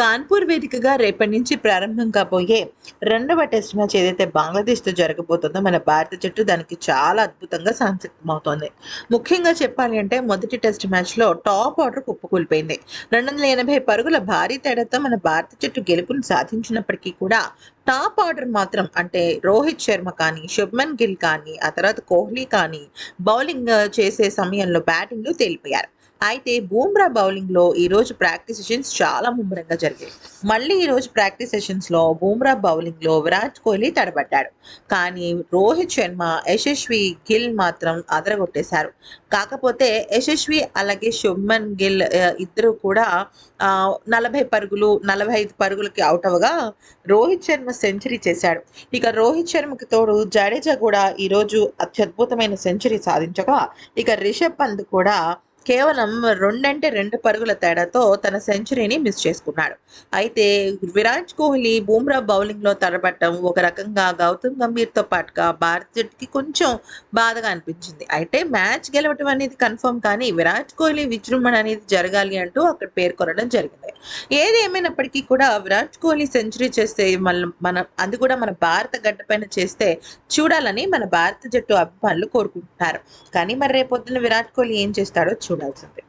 కాన్పూర్ వేదికగా రేపటి నుంచి ప్రారంభం కాబోయే రెండవ టెస్ట్ మ్యాచ్ ఏదైతే బంగ్లాదేశ్తో జరగబోతుందో మన భారత జట్టు దానికి చాలా అద్భుతంగా సంసిద్ధమవుతోంది. ముఖ్యంగా చెప్పాలి అంటే మొదటి టెస్ట్ మ్యాచ్లో టాప్ ఆర్డర్ కుప్పకూలిపోయింది రెండు వందల ఎనభై పరుగుల భారీ తేడాతో మన భారత జట్టు గెలుపుని సాధించినప్పటికీ కూడా టాప్ ఆర్డర్ మాత్రం అంటే రోహిత్ శర్మ కానీ శుభ్మన్ గిల్ కానీ ఆ తర్వాత కోహ్లీ కానీ బౌలింగ్ చేసే సమయంలో బ్యాటింగ్లో తేలిపోయారు. అయితే బూమ్రా బౌలింగ్లో ఈరోజు ప్రాక్టీస్ సెషన్స్ చాలా ముమ్మరంగా జరిగాయి. మళ్ళీ ఈరోజు ప్రాక్టీస్ సెషన్స్లో బూమ్రా బౌలింగ్లో విరాట్ కోహ్లీ తడబడ్డాడు. కానీ రోహిత్ శర్మ యశస్వి గిల్ మాత్రం అదరగొట్టేశారు. కాకపోతే యశస్వి అలాగే శుభ్మన్ గిల్ ఇద్దరు కూడా నలభై పరుగులు నలభై ఐదు పరుగులకి అవుట్ అవగా రోహిత్ శర్మ సెంచరీ చేశాడు. ఇక రోహిత్ శర్మకి తోడు జడేజా కూడా ఈరోజు అత్యద్భుతమైన సెంచరీ సాధించగా ఇక రిషబ్ పంత్ కూడా కేవలం రెండంటే రెండు పరుగుల తేడాతో తన సెంచరీని మిస్ చేసుకున్నాడు. అయితే విరాట్ కోహ్లీ బూమ్రా బౌలింగ్లో తడబట్టడం ఒక రకంగా గౌతమ్ గంభీర్తో పాటుగా భారత జట్టుకి కొంచెం బాధగా అనిపించింది. అయితే మ్యాచ్ గెలవటం అనేది కన్ఫర్మ్ కానీ విరాట్ కోహ్లీ విజృంభణ అనేది జరగాలి అంటూ అక్కడ పేర్కొనడం జరిగింది. ఏది ఏమైనప్పటికీ కూడా విరాట్ కోహ్లీ సెంచరీ చేస్తే మన మన అది కూడా మన భారత గడ్డపైన చేస్తే చూడాలని మన భారత జట్టు అభిమానులు కోరుకుంటున్నారు. కానీ మరి రేపొద్దున విరాట్ కోహ్లీ ఏం చేస్తాడో डाल सकते हैं।